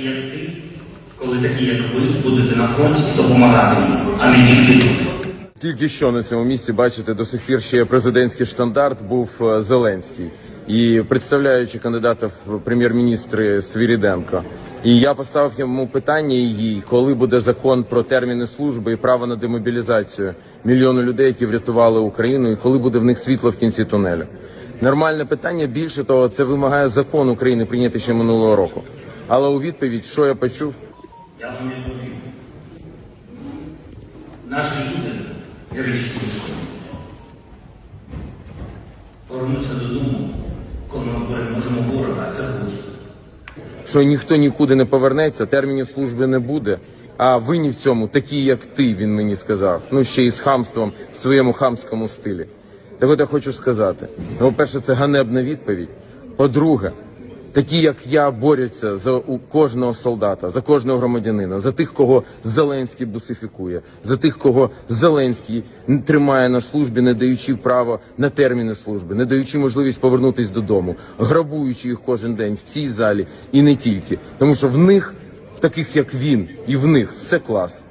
такі як ти, коли такі як ви будете на фронті допомагати їм, а не тільки тут. Тільки що на цьому місці бачите, до сих пір ще президентський штандарт був е, Зеленський. І представляючи кандидата в прем'єр-міністри Свіріденко. І я поставив йому питання їй, коли буде закон про терміни служби і право на демобілізацію мільйону людей, які врятували Україну, і коли буде в них світло в кінці тунелю. Нормальне питання. Більше того, це вимагає закон України прийняти ще минулого року. Але у відповідь, що я почув? Я вам відповім. Наші люди героїчні сходи. Повернуться додому, коли ми переможемо ворога, а це буде. що ніхто нікуди не повернеться, термінів служби не буде. А винні в цьому такі, як ти, він мені сказав. Ну ще й з хамством в своєму хамському стилі. Так от я хочу сказати: ну, по-перше, це ганебна відповідь. По-друге, такі, як я, борються за у кожного солдата, за кожного громадянина, за тих, кого Зеленський бусифікує, за тих, кого Зеленський тримає на службі, не даючи право на терміни служби, не даючи можливість повернутись додому, грабуючи їх кожен день в цій залі і не тільки, тому що в них, в таких як він, і в них все клас.